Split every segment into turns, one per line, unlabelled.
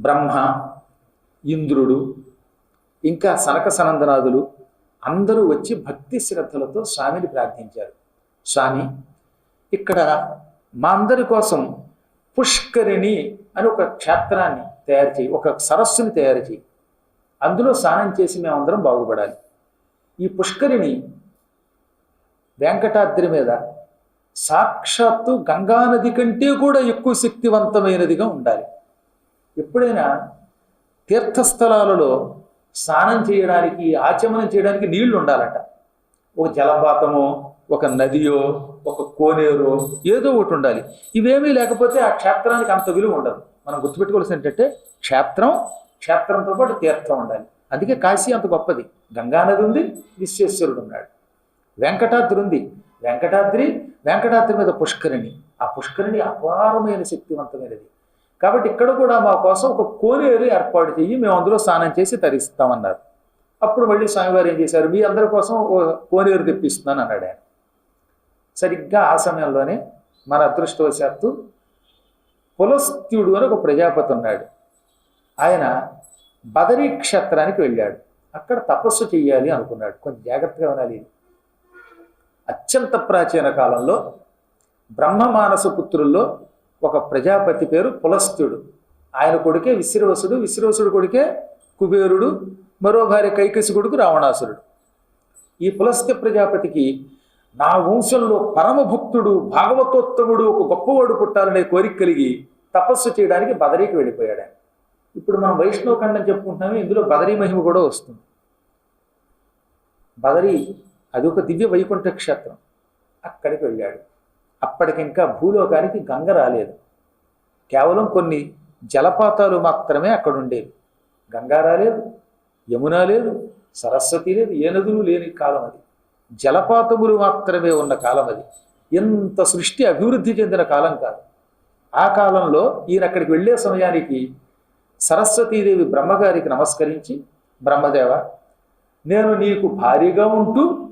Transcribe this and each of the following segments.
బ్రహ్మ ఇంద్రుడు ఇంకా సనక సనందనాథులు అందరూ వచ్చి భక్తి శ్రద్ధలతో స్వామిని ప్రార్థించారు. స్వామి ఇక్కడ మా అందరి కోసం పుష్కరిణి అని ఒక క్షేత్రాన్ని తయారు చేయి ఒక సరస్సుని తయారు చేయి. అందులో స్నానం చేసి మేమందరం బాగుపడాలి. ఈ పుష్కరిణి వెంకటాద్రి మీద సాక్షాత్తు గంగానది కంటే కూడా ఎక్కువ శక్తివంతమైనదిగా ఉండాలి. ఎప్పుడైనా తీర్థస్థలాలలో స్నానం చేయడానికి ఆచమనం చేయడానికి నీళ్ళు ఉండాలట. ఒక జలపాతమో ఒక నదియో ఒక కోనేరో ఏదో ఒకటి ఉండాలి. ఇవేమీ లేకపోతే ఆ క్షేత్రానికి అంత విలువ ఉండదు. మనం గుర్తుపెట్టుకోవాల్సి ఏంటంటే క్షేత్రం క్షేత్రంతో పాటు తీర్థం ఉండాలి. అందుకే కాశీ అంత గొప్పది. గంగానది ఉంది విశ్వేశ్వరుడు ఉన్నాడు. వెంకటాద్రి ఉంది. వెంకటాద్రి వెంకటాద్రి మీద పుష్కరిణి. ఆ పుష్కరిణి అపారమైన శక్తివంతమైనది. కాబట్టి ఇక్కడ కూడా మా కోసం ఒక కోనేరు ఏర్పాటు చేయి మేము అందులో స్నానం చేసి తరిస్తామన్నారు. అప్పుడు మళ్ళీ స్వామివారు ఏం చేశారు? మీ అందరి కోసం ఓ కోనేరు తెప్పిస్తున్నాను అన్నాడు ఆయన. సరిగ్గా ఆ సమయంలోనే మన అదృష్టవశాత్తు పులస్త్యుడు అని ఒక ప్రజాపతి ఉన్నాడు. ఆయన బదరీ క్షేత్రానికి వెళ్ళాడు. అక్కడ తపస్సు చేయాలి అనుకున్నాడు. కొంచెం జాగ్రత్తగా వినాలి అత్యంత ప్రాచీన కాలంలో బ్రహ్మమానస పుత్రుల్లో ఒక ప్రజాపతి పేరు పులస్త్యుడు. ఆయన కొడుకే విశ్రవసుడు విశ్రవసుడు కొడుకే కుబేరుడు మరో భార్య కైకసి కొడుకు రావణాసురుడు. ఈ పులస్త్య ప్రజాపతికి నా వంశంలో పరమభక్తుడు భాగవతోత్తముడు ఒక గొప్పవాడు పుట్టాలనే కోరిక కలిగి తపస్సు చేయడానికి బదరీకి వెళ్ళిపోయాడు ఆయన. ఇప్పుడు మనం వైష్ణవ చెప్పుకుంటున్నామే ఇందులో బదరీ మహిమ కూడా వస్తుంది. బదరీ అది ఒక దివ్య వైకుంఠ క్షేత్రం అక్కడికి వెళ్ళాడు. అప్పటికింకా భూలోకానికి గంగ రాలేదు. కేవలం కొన్ని జలపాతాలు మాత్రమే అక్కడ ఉండేవి గంగా రాలేదు యమున లేదు సరస్వతి లేదు ఏ నదులు లేని కాలం అది. జలపాతములు మాత్రమే ఉన్న కాలం అది. ఎంత సృష్టి అభివృద్ధి చెందిన కాలం కాదు. ఆ కాలంలో ఈయన అక్కడికి వెళ్ళే సమయానికి సరస్వతీదేవి బ్రహ్మగారికి నమస్కరించి బ్రహ్మదేవ నేను నీకు భారీగా ఉంటూ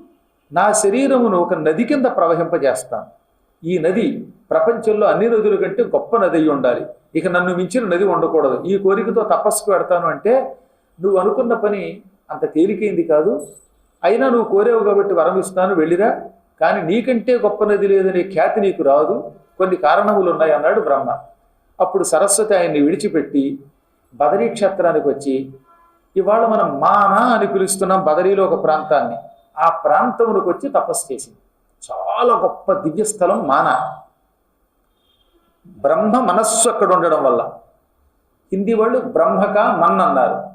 నా శరీరమును ఒక నది కింద ప్రవహింపజేస్తాను. ఈ నది ప్రపంచంలో అన్ని నదుల కంటే గొప్ప నది అయి ఉండాలి. ఇక నన్ను మించిన నది ఉండకూడదు. ఈ కోరికతో తపస్సుకు పెడతాను అంటే నువ్వు అనుకున్న పని అంత తేలికైంది కాదు. అయినా నువ్వు కోరేవు కాబట్టి వరం ఇస్తాను వెళ్ళిరా. కానీ నీకంటే గొప్ప నది లేదనే ఖ్యాతి నీకు రాదు. కొన్ని కారణములు ఉన్నాయి అన్నాడు బ్రహ్మ. అప్పుడు సరస్వతి ఆయన్ని విడిచిపెట్టి బదరీ క్షేత్రానికి వచ్చి ఇవాళ మనం మానా అని పిలుస్తున్నాం బదరీలో ఒక ప్రాంతాన్ని. ఆ ప్రాంతములకు వచ్చి తపస్సు చేసింది. చాలా గొప్ప దివ్యస్థలం మాన. బ్రహ్మ మనస్సు అక్కడ ఉండడం వల్ల. హిందీ వాళ్ళు బ్రహ్మక మన్ అన్నారు.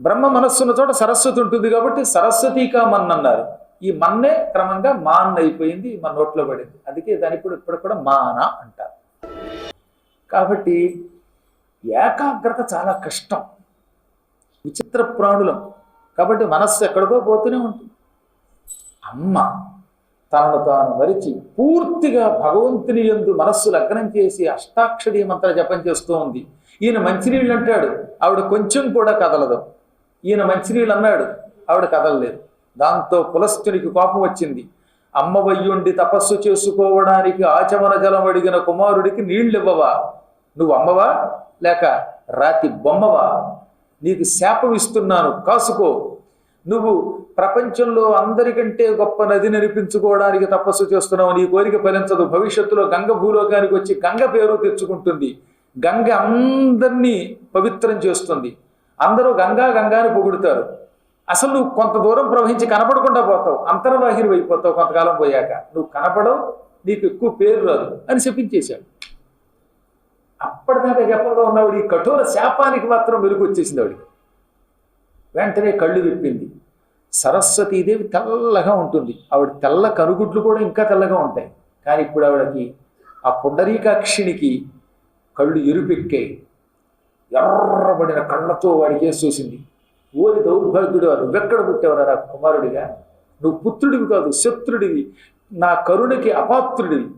బ్రహ్మ మనస్సున్న చోట సరస్వతి ఉంటుంది కాబట్టి సరస్వతిక మన్ అన్నారు. ఈ మన్నే క్రమంగా మాన్ అయిపోయింది మన నోట్లో పడింది. అందుకే దాని ఇప్పుడు ఇప్పుడు కూడా మాన అంటారు. కాబట్టి ఏకాగ్రత చాలా కష్టం. విచిత్ర ప్రాణులం. కాబట్టి మనస్సు ఎక్కడికో పోతూనే ఉంటుంది. అమ్మ తనను తాను మరిచి పూర్తిగా భగవంతుని యందు మనస్సు లగ్నం చేసి అష్టాక్షరి మంత్ర జపం చేస్తూ ఉంది. ఈయన మంచినీళ్ళు అంటాడు. ఆవిడ కొంచెం కూడా కదలదు. ఈయన మంచినీళ్ళు అన్నాడు. ఆవిడ కదలలేదు. దాంతో కులస్థునికి కోపం వచ్చింది. అమ్మవయ్యుండి తపస్సు చేసుకోవడానికి ఆచమన జలం అడిగిన కుమారుడికి నీళ్ళివ్వవా? నువ్వు అమ్మవా? లేక రాతి బొమ్మవా? నీకు శాపం ఇస్తున్నాను. కాసుకో. నువ్వు ప్రపంచంలో అందరికంటే గొప్ప నది నడిపించుకోవడానికి తపస్సు చేస్తున్నావు నీ కోరిక ఫలించదు. భవిష్యత్తులో గంగ భూలోకానికి వచ్చి గంగ పేరు తెచ్చుకుంటుంది. గంగ అందరినీ పవిత్రం చేస్తుంది. అందరూ గంగా గంగాని పొగుడుతారు. అసలు నువ్వు కొంత దూరం ప్రవహించి కనపడకుండా పోతావు. అంతర్వాహిని అయిపోతావు కొంతకాలం పోయాక. నువ్వు కనపడవు నీకు ఎక్కువ పేరు రాదు అని చెప్పించేశాడు అప్పటిదాకా జపంలో ఉన్నవాడు ఈ కఠోర శాపానికి మాత్రం వెలుగు వచ్చేసింది ఆవిడికి. వెంటనే కళ్ళు విప్పింది. సరస్వతీదేవి తెల్లగా ఉంటుంది. ఆవిడ తెల్ల కనుగుడ్లు కూడా ఇంకా తెల్లగా ఉంటాయి. కానీ ఇప్పుడు ఆవిడకి ఆ పుండరీకాక్షిణికి కళ్ళు ఎరుపెక్కాయి ఎర్రబడిన కళ్ళతో వాడికి చూసింది. ఓరి దౌర్భాగ్యుడు నువ్వెక్కడ పుట్టావురా నా కుమారుడిగా? నువ్వు పుత్రుడివి కాదు శత్రుడివి. నా కరుణకి అపాత్రుడివి.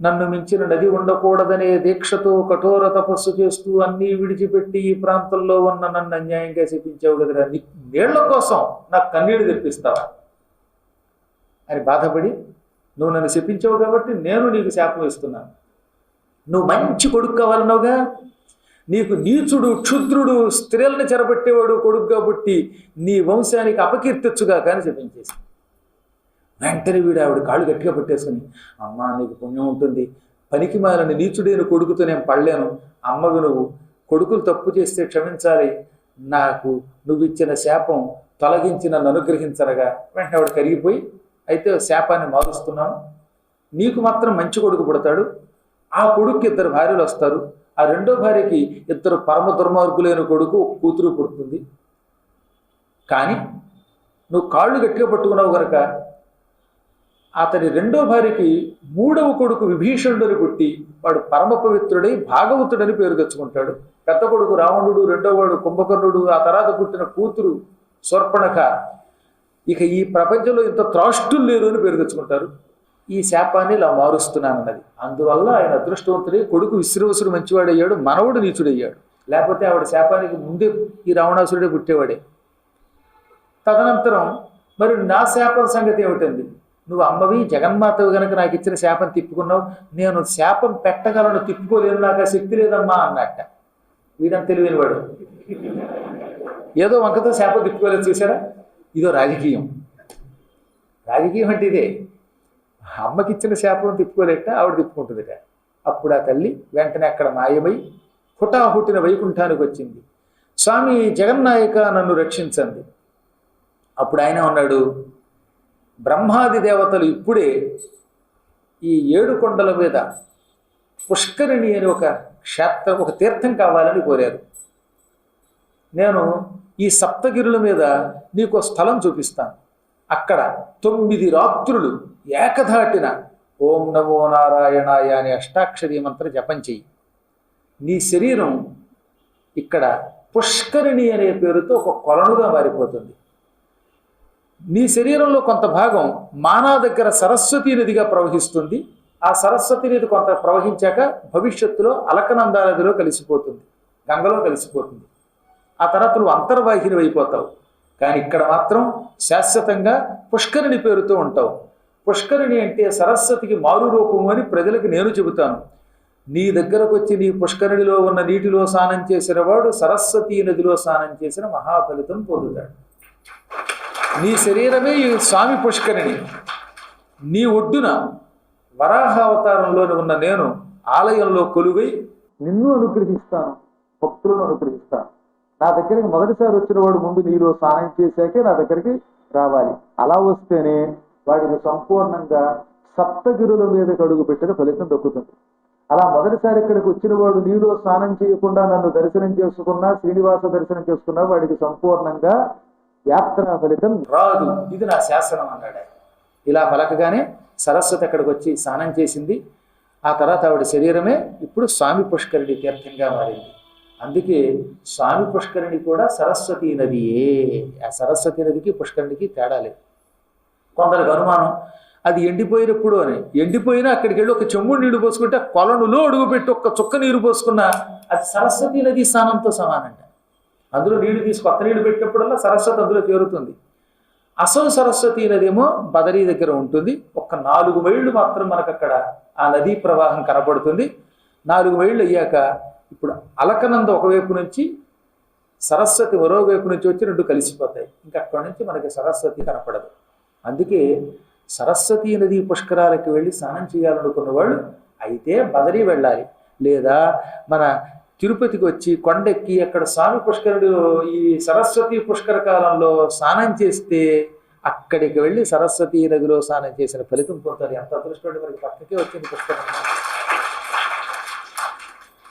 నన్ను మించిన నది ఉండకూడదనే దీక్షతో కఠోర తపస్సు చేస్తూ అన్నీ విడిచిపెట్టి ఈ ప్రాంతంలో ఉన్న నన్ను అన్యాయంగా చెప్పించావు కదరా. నీ నీళ్ళ కోసం నాకు కన్నీడు తెప్పిస్తావా? అని బాధపడి నువ్వు నన్ను చెప్పించావు కాబట్టి నేను నీకు శాపం ఇస్తున్నాను. నువ్వు మంచి కొడుకు కావాలన్నావుగా? నీకు నీచుడు క్షుద్రుడు స్త్రీలను చెరబట్టేవాడు కొడుకుగా పుట్టి నీ వంశానికి అపకీర్తిచ్చుగా కానీ చెప్పించేసి వెంటనే వీడు ఆవిడ కాళ్ళు గట్టిగా పట్టేసుకుని అమ్మ నీకు పుణ్యం ఉంటుంది. పనికి మాలని నీచుడైన కొడుకుతో నేను పడలేను. అమ్మవి నువ్వు కొడుకులు తప్పు చేస్తే క్షమించాలి. నాకు నువ్వు ఇచ్చిన శాపం తొలగించి నన్ను అనుగ్రహించరగా వెంటనే ఆవిడ కరిగిపోయి అయితే శాపాన్ని మారుస్తున్నాను. నీకు మాత్రం మంచి కొడుకు పుడతాడు. ఆ కొడుకు ఇద్దరు భార్యలు వస్తారు. ఆ రెండో భార్యకి ఇద్దరు పరమ దుర్మార్గులైన కొడుకు కూతురు పుడుతుంది. కానీ నువ్వు కాళ్ళు గట్టిగా పట్టుకున్నావు కనుక అతని రెండో భార్యకి మూడవ కొడుకు విభీషణుడిని పుట్టి వాడు పరమ పవిత్రుడై భాగవతుడని పేరు తెచ్చుకుంటాడు. పెద్ద కొడుకు రావణుడు రెండో వాడు కుంభకర్ణుడు ఆ తర్వాత పుట్టిన కూతురు స్వర్పణక ఇక ఈ ప్రపంచంలో ఇంత త్రాష్టులు లేరు అని పేరు తెచ్చుకుంటారు. ఈ శాపాన్ని ఇలా మారుస్తున్నానన్నది. అందువల్ల ఆయన అదృష్టవంతుడే కొడుకు విశ్రవసుడు మంచివాడయ్యాడు మనవుడు నీచుడయ్యాడు. లేకపోతే ఆవిడ శాపానికి ముందే ఈ రావణాసురుడే పుట్టేవాడే. తదనంతరం మరి నా శాపం సంగతి ఏమిటండి? నువ్వు అమ్మవి జగన్మాతవి గనక నాకు ఇచ్చిన శాపం తిప్పుకున్నావు నేను శాపం పెట్టగలను తిప్పుకోలేను నాకు శక్తి లేదమ్మా అన్నట్ట. వీడని తెలివైన వాడు ఏదో వంకతో శాపం తిప్పుకోలేదు చూసారా ఇదో రాజకీయం. రాజకీయం అంటే ఇదే. అమ్మకి ఇచ్చిన శాపం తిప్పుకోలేట ఆవిడ తిప్పుకుంటుందిట. అప్పుడు ఆ తల్లి వెంటనే అక్కడ మాయమై హుటాహుటిన వైకుంఠానికి వచ్చింది. స్వామి జగన్నాయక నన్ను రక్షించండి. అప్పుడు ఆయన ఉన్నాడు. బ్రహ్మాది దేవతలు ఇప్పుడే ఈ ఏడు కొండల మీద పుష్కరిణి అని ఒక క్షేత్రం ఒక తీర్థం కావాలని కోరారు. నేను ఈ సప్తగిరుల మీద నీకు స్థలం చూపిస్తాను. అక్కడ తొమ్మిది రాత్రులు ఏకధాటిన ఓం నమో నారాయణాయ అనే అష్టాక్షరీ మంత్ర జపం చెయ్యి. నీ శరీరం ఇక్కడ పుష్కరిణి అనే పేరుతో ఒక కొలనుగా మారిపోతుంది. నీ శరీరంలో కొంత భాగం మానా దగ్గర సరస్వతీ నదిగా ప్రవహిస్తుంది. ఆ సరస్వతి నది కొంత ప్రవహించాక భవిష్యత్తులో అలకనందా నదిలో కలిసిపోతుంది. గంగలో కలిసిపోతుంది. ఆ తర్వాత నువ్వు అంతర్వాహిని అయిపోతావు. కానీ ఇక్కడ మాత్రం శాశ్వతంగా పుష్కరిణి పేరుతో ఉంటావు. పుష్కరిణి అంటే సరస్వతికి మారు రూపము అని ప్రజలకు నేను చెబుతాను. నీ దగ్గరకు వచ్చి నీ పుష్కరిణిలో ఉన్న నీటిలో స్నానం చేసిన వాడు సరస్వతీ నదిలో స్నానం చేసిన మహాఫలితం పొందుతాడు. నీ శరీరమే ఈ స్వామి పుష్కరిణి. నీ ఒడ్డున వరాహ అవతారంలోని ఉన్న నేను ఆలయంలో కొలువై నిన్ను అనుగ్రహిస్తాను భక్తులను అనుగ్రహిస్తాను. నా దగ్గరికి మొదటిసారి వచ్చిన వాడు ముందు నీలో స్నానం చేశాకే నా దగ్గరికి రావాలి. అలా వస్తేనే వాడికి సంపూర్ణంగా సప్తగిరుల మీద అడుగు పెట్టిన ఫలితం దక్కుతుంది. అలా మొదటిసారి ఇక్కడికి వచ్చిన వాడు నీలో స్నానం చేయకుండా నన్ను దర్శనం చేసుకున్నా శ్రీనివాస దర్శనం చేసుకున్నా వాడికి సంపూర్ణంగా యాత్ర ఫలితం రాదు. ఇది నా శాసనం అన్నాడు ఇలా పలకగానే సరస్వతి అక్కడికి వచ్చి స్నానం చేసింది. ఆ తర్వాత ఆవిడ శరీరమే ఇప్పుడు స్వామి పుష్కరిణి తీర్థంగా మారింది. అందుకే స్వామి పుష్కరిణి కూడా సరస్వతీ నదియే. ఆ సరస్వతి నదికి పుష్కరిణికి తేడా లేదు. కొందరికి అనుమానం అది ఎండిపోయినప్పుడు అని. ఎండిపోయినా అక్కడికి వెళ్ళి ఒక చెమ్ముడు నీళ్ళు పోసుకుంటే కొలనులో అడుగుపెట్టి ఒక్క చుక్క నీరు పోసుకున్నా అది సరస్వతి నది స్నానంతో సమానంట. అందులో నీళ్ళు తీసి కొత్త నీళ్ళు పెట్టినప్పుడల్లా సరస్వతి అందులో చేరుతుంది. అసలు సరస్వతి నదేమో బదరీ దగ్గర ఉంటుంది. ఒక నాలుగు మైళ్ళు మాత్రం మనకు అక్కడ ఆ నదీ ప్రవాహం కనబడుతుంది. నాలుగు మైళ్ళు అయ్యాక ఇప్పుడు అలకనంద ఒకవైపు నుంచి సరస్వతి మరోవైపు నుంచి వచ్చి రెండు కలిసిపోతాయి. ఇంకా అక్కడి నుంచి మనకి సరస్వతి కనపడదు. అందుకే సరస్వతి నది పుష్కరాలకి వెళ్ళి స్నానం చేయాలనుకున్న వాళ్ళు అయితే బదరీ వెళ్ళాలి. లేదా మన తిరుపతికి వచ్చి కొండెక్కి అక్కడ స్వామి పుష్కరుడు ఈ సరస్వతి పుష్కర కాలంలో స్నానం చేస్తే అక్కడికి వెళ్ళి సరస్వతి నదిలో స్నానం చేసిన ఫలితం పొందుతారు. ఎంత అదృష్టం మనకి పక్కకే వచ్చింది పుష్కరం.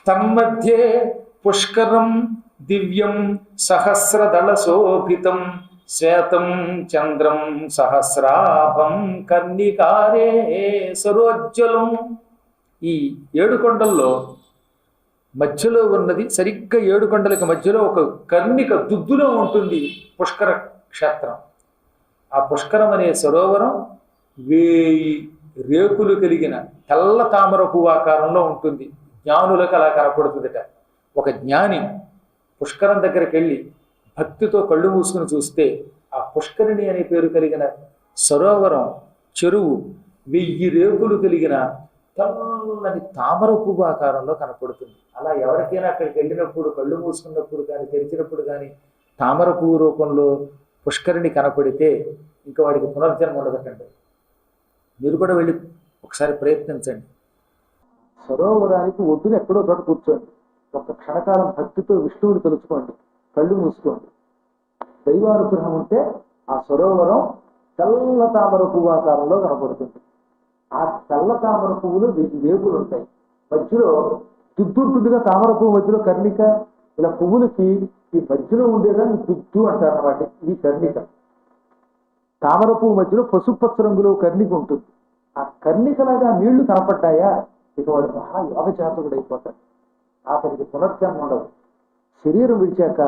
తన్మధ్యే పుష్కరం దివ్యం సహస్రదళ శోభితం శ్వేతం చంద్రం సహస్రాభం కర్ణికారే సరోజ్వలం. ఈ ఏడు కొండల్లో మధ్యలో ఉన్నది సరిగ్గా ఏడు కొండలకు మధ్యలో ఒక కర్ణిక దుద్దులో ఉంటుంది పుష్కర క్షేత్రం. ఆ పుష్కరం అనే సరోవరం వేయి రేకులు కలిగిన తెల్ల తామర పువ్వు ఆకారంలో ఉంటుంది. జ్ఞానులకు అలా కనపడుతుందట. ఒక జ్ఞాని పుష్కరం దగ్గరికి వెళ్ళి భక్తితో కళ్ళు మూసుకుని చూస్తే ఆ పుష్కరిణి అనే పేరు కలిగిన సరోవరం చెరువు వెయ్యి రేకులు కలిగిన తెల్లని తామర పువ్వు ఆకారంలో కనపడుతుంది. అలా ఎవరికైనా అక్కడికి వెళ్ళినప్పుడు కళ్ళు మూసుకున్నప్పుడు కానీ తెరిచినప్పుడు కానీ తామర పువ్వు రూపంలో పుష్కరిణి కనపడితే ఇంకా వాడికి పునర్జన్మ ఉండదటండి మీరు కూడా వెళ్ళి ఒకసారి ప్రయత్నించండి. సరోవరానికి ఒడ్డున ఎక్కడో చోట కూర్చోండి. ఒక క్షణకాలం భక్తితో విష్ణువుని తెలుసుకోండి. కళ్ళు మూసుకోండి. దైవానుగ్రహం ఉంటే ఆ సరోవరం తెల్ల తామర పువ్వు ఆకారంలో కనపడుతుంది. ఆ తెల్ల తామర పువ్వులు వెయ్యి వేపులు ఉంటాయి మధ్యలో దుద్దుంటుందిగా తామర పువ్వు మధ్యలో కర్ణిక ఇలా పువ్వులకి ఈ మధ్యలో ఉండేదాన్ని దుద్దు అంటారు అన్నమాట ఇది కర్ణిక. తామర పువ్వు మధ్యలో పసుపచ్చ రంగులో కర్ణిక ఉంటుంది. ఆ కర్ణికలాగా నీళ్ళు కనపడ్డాయా? ఇక వాడు మహా యోగ జాతకుడు అయిపోతాడు అతనికి పునర్జన్మ ఉండదు. శరీరం విడిచాక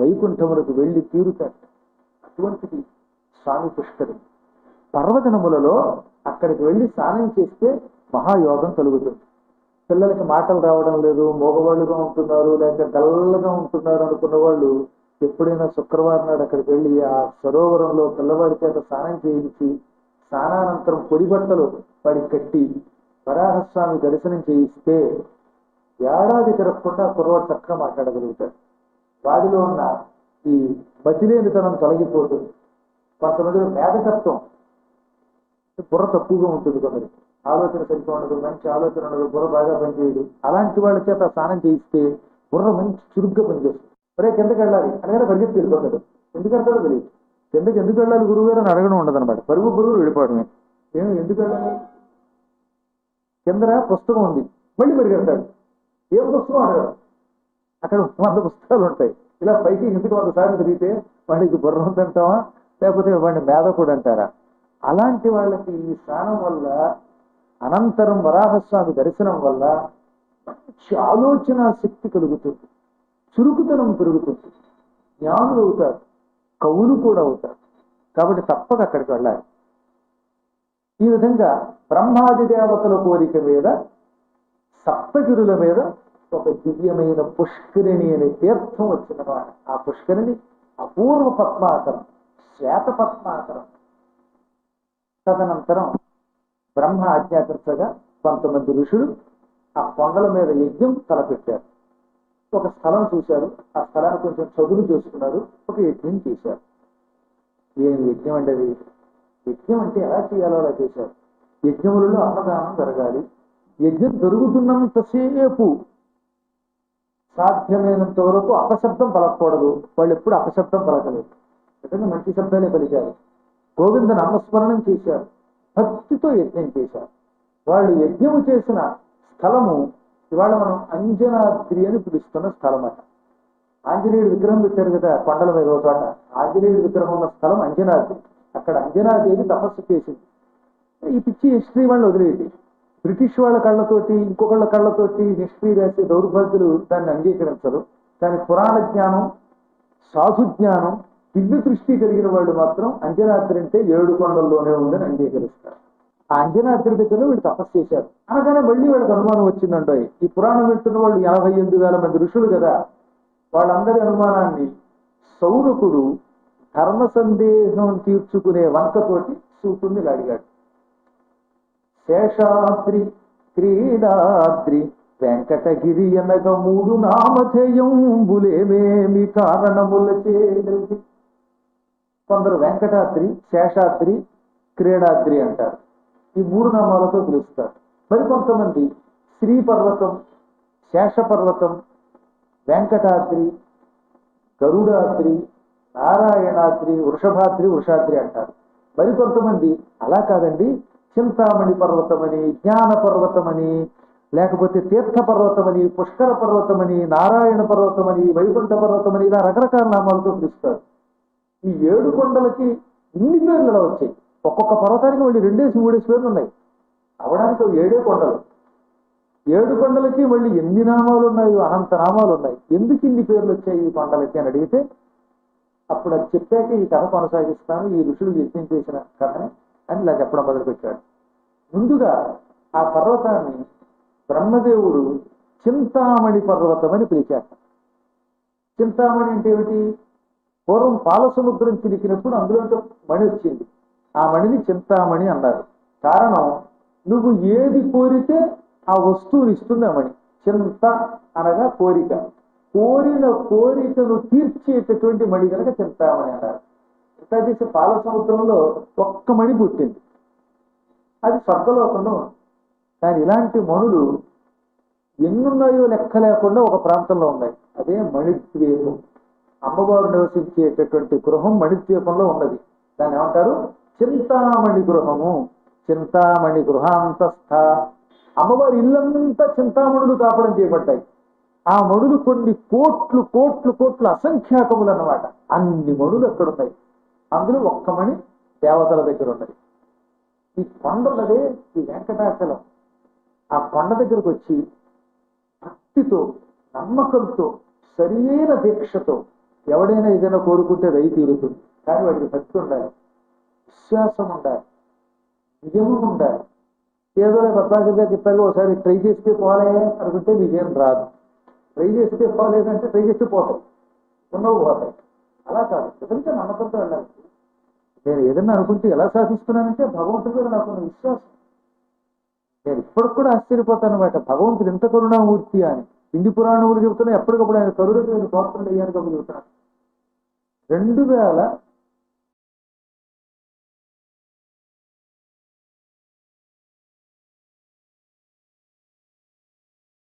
వైకుంఠములకు వెళ్ళి తీరుతాడు. అటువంటిది స్వామి పుష్కరి పర్వదినములలో అక్కడికి వెళ్ళి స్నానం చేస్తే మహాయోగం కలుగుతుంది. పిల్లలకి మాటలు రావడం లేదు మగవాళ్ళుగా ఉంటున్నారు లేక డల్లగా ఉంటున్నారు అనుకున్న వాళ్ళు ఎప్పుడైనా శుక్రవారం నాడు అక్కడికి వెళ్ళి ఆ సరోవరంలో పిల్లవాడి చేత స్నానం చేయించి స్నానానంతరం పొడి బట్టలు వాడికి కట్టి వరాహస్వామి దర్శనం చేయిస్తే ఏడాది తిరగకుండా కుర్రవాడు చక్కగా మాట్లాడగలుగుతాడు. వాడిలో ఉన్న ఈ బతిలేనితనం తొలగిపోతుంది. కొంతమందిలో మేధకత్వం బుర్ర తక్కువగా ఉంటుంది కొందరు ఆలోచన సరిగ్గా ఉండదు మంచి ఆలోచన ఉండదు బుర్ర బాగా పనిచేయదు. అలాంటి వాళ్ళ చేత స్నానం చేయిస్తే బుర్ర మంచి చురుగ్గా పనిచేస్తుంది. మరే కిందకి వెళ్ళాలి. అనగానే పరిగెత్తి వెళ్ళిపోతాడు ఎందుకు వెళ్తాడో తెలియదు. కిందకి ఎందుకు వెళ్ళాలి గురువు గారు అని అడగడం ఉండదు అనమాట పరుగు గురువు వెళ్ళిపోవడమే ఏమి ఎందుకు వెళ్ళాలి? కిందన పుస్తకం ఉంది. మళ్ళీ పరిగెడతాడు. ఏం పుస్తకం అడగడం. అక్కడ వంద పుస్తకాలు ఉంటాయి. ఇలా పైకి ఎందుకు వంద సార్లు తిరిగితే వాడికి బుర్ర ఉందంటావా? లేకపోతే వాడిని మేధ కూడా అంటారా? అలాంటి వాళ్ళకి ఈ స్నానం వల్ల అనంతరం వరాహస్వామి దర్శనం వల్ల మంచి ఆలోచన శక్తి కలుగుతుంది. చురుకుతనం పెరుగుతుంది. జ్ఞానులు అవుతారు. కవులు కూడా అవుతారు. కాబట్టి తప్పక అక్కడికి వెళ్ళాలి. ఈ విధంగా బ్రహ్మాది దేవతల కోరిక మీద సప్తగిరుల మీద ఒక దివ్యమైన పుష్కరిణి అనే తీర్థం వచ్చిన ఆ పుష్కరిణి అపూర్వ పద్మాకరం శ్వేత పద్మాకరం తదనంతరం బ్రహ్మ ఆజ్ఞాకర్తగా కొంతమంది ఋషులు ఆ కొండల మీద యజ్ఞం తలపెట్టారు. ఒక స్థలం చూశారు. ఆ స్థలాన్ని కొంచెం చదువు చేసుకున్నారు. ఒక యజ్ఞం చేశారు. ఏం యజ్ఞం అంటే అది? యజ్ఞం అంటే ఎలా చేయాలో అలా చేశారు. యజ్ఞములలో అన్నదానం జరగాలి. యజ్ఞం జరుగుతున్నంతసేపు సాధ్యమైనంత వరకు అపశబ్దం పలకూడదు వాళ్ళు ఎప్పుడు అపశబ్దం పలకలేదు. నిజంగా మంచి శబ్దాలే పలికారు. గోవింద నామస్మరణం చేశారు. భక్తితో యజ్ఞం చేశారు. వాళ్ళు యజ్ఞము చేసిన స్థలము ఇవాళ మనం అంజనాద్రి అని పిలుస్తున్న స్థలం అట ఆంజనేయుడు విగ్రహం పెట్టారు కదా కొండల మీద ఒక చోట. ఆంజనేయుడు విగ్రహం ఉన్న స్థలం అంజనాద్రి. అక్కడ అంజనాదేవి తపస్సు చేసింది. ఈ పిచ్చి హిస్టరీ వాళ్ళు వదిలేయండి. బ్రిటిష్ వాళ్ళ కళ్ళతోటి ఇంకొకళ్ళ కళ్ళతోటి హిస్టరీ రాసే దౌర్భాగ్యులు దాన్ని అంగీకరించరు. కానీ పురాణ జ్ఞానం సాధు జ్ఞానం దివ్య దృష్టి కలిగిన వాళ్ళు మాత్రం అంజనాద్రి అంటే ఏడు కొండల్లోనే ఉందని అంగీకరిస్తారు. ఆ అంజనాద్రి దగ్గర వీళ్ళు తపస్సు చేశారు. అనగానే మళ్ళీ వీళ్ళకి అనుమానం వచ్చిందంటో ఈ పురాణం వింటున్న వాళ్ళు ఎనభై ఎనిమిది వేల మంది ఋషులు కదా. వాళ్ళందరి అనుమానాన్ని సౌరకుడు ధర్మ సందేహం తీర్చుకునే వంకతోటి సూతుని అడిగాడు శేషాద్రి క్రీడాద్రి వెంకటగిరి అనగ మూడు నామధేయంబులేమేమి కారణముల చేయగలిగి కొందరు వెంకటాద్రి శేషాద్రి క్రీడాద్రి అంటారు. ఈ మూడు నామాలతో పిలుస్తారు. మరికొంతమంది శ్రీ పర్వతం శేష పర్వతం వెంకటాద్రి గరుడాద్రి నారాయణాద్రి వృషభాద్రి వృషాద్రి అంటారు. మరికొంతమంది అలా కాదండి. చింతామణి పర్వతమని జ్ఞాన పర్వతమని లేకపోతే తీర్థ పర్వతమని పుష్కర పర్వతమని నారాయణ పర్వతమని వైకుంఠ పర్వతమని ఇలా రకరకాల నామాలతో పిలుస్తారు. ఈ ఏడు కొండలకి ఇన్ని పేర్లు ఇలా వచ్చాయి. ఒక్కొక్క పర్వతానికి మళ్ళీ రెండేసి మూడేసి పేర్లు ఉన్నాయి. అవడానికి ఏడే కొండలు. ఏడు కొండలకి మళ్ళీ ఎన్ని నామాలు ఉన్నాయో? అనంత నామాలు ఉన్నాయి. ఎందుకు ఇన్ని పేర్లు వచ్చాయి ఈ కొండలకి అని అడిగితే అప్పుడు అది చెప్పాక ఈ కథ కొనసాగిస్తాను. ఈ ఋషులు యజ్ఞం చేసిన కథని అని ఇలా చెప్పడం మొదలుపెట్టాడు. ముందుగా ఆ పర్వతాన్ని బ్రహ్మదేవుడు చింతామణి పర్వతం అని పిలిచాడు. చింతామణి అంటే ఏమిటి? పూర్వం పాలసముద్రం చిలికినప్పుడు అందులో మణి వచ్చింది. ఆ మణిని చింతామణి అన్నారు. కారణం నువ్వు ఏది కోరితే ఆ వస్తువుని ఇస్తుంది ఆ మణి. చింత అనగా కోరిక. కోరిన కోరికను తీర్చేటటువంటి మణి కనుక చింతామణి అన్నారు. ఇంత చేసే పాల సముద్రంలో ఒక్క మణి పుట్టింది. అది స్వర్గలోకంలో ఉంది. కానీ ఇలాంటి మణులు ఎన్నున్నాయో లెక్క లేకుండా ఒక ప్రాంతంలో ఉన్నాయి. అదే మణిద్వీపం. అమ్మవారు నివసించేటటువంటి గృహం మణిద్వీపంలో ఉన్నది. దాన్ని ఏమంటారు? చింతామణి గృహము. చింతామణి గృహాంతస్థ. అమ్మవారి ఇల్లంతా చింతామణులు తాపడం చేయబడ్డాయి. ఆ మణులు కొన్ని కోట్లు కోట్లు కోట్లు అసంఖ్యాకములు అన్నమాట. అన్ని మణులు అక్కడ ఉన్నాయి అందులో ఒక్క మణి దేవతల దగ్గర ఉన్నది. ఈ కొండలదే ఈ వెంకటాచలం. ఆ కొండ దగ్గరకు వచ్చి భక్తితో నమ్మకంతో సరియైన దీక్షతో ఎవడైనా ఏదైనా కోరుకుంటే రై తీరుతుంది. కానీ వాడికి భక్తి ఉండాలి. విశ్వాసం ఉండాలి. నిజము ఉండాలి. ఏదో పద్మాకర్గా చెప్పాలి ఒకసారి ట్రై చేస్తే పోలే అనుకుంటే విజయం రాదు. ట్రై చేస్తే పోలేదంటే ట్రై చేస్తే పోతాయి. ఉన్నవి పోతాయి. అలా కాదు. ఎదురుగా నమ్మకంతో వెళ్ళాలి. నేను ఏదన్నా అనుకుంటే ఎలా సాధిస్తున్నానంటే భగవంతుడి మీద నాకు విశ్వాసం. నేను ఇప్పటికి కూడా ఆశ్చర్యపోతాను అనమాట భగవంతుడు ఎంత కరుణామూర్తి అని. హిందీ పురాణములు చెబుతున్నా ఎప్పటికప్పుడు ఆయన కరుణకు నేను అయ్యాను కాబట్టి చెబుతున్నాను రెండు వేల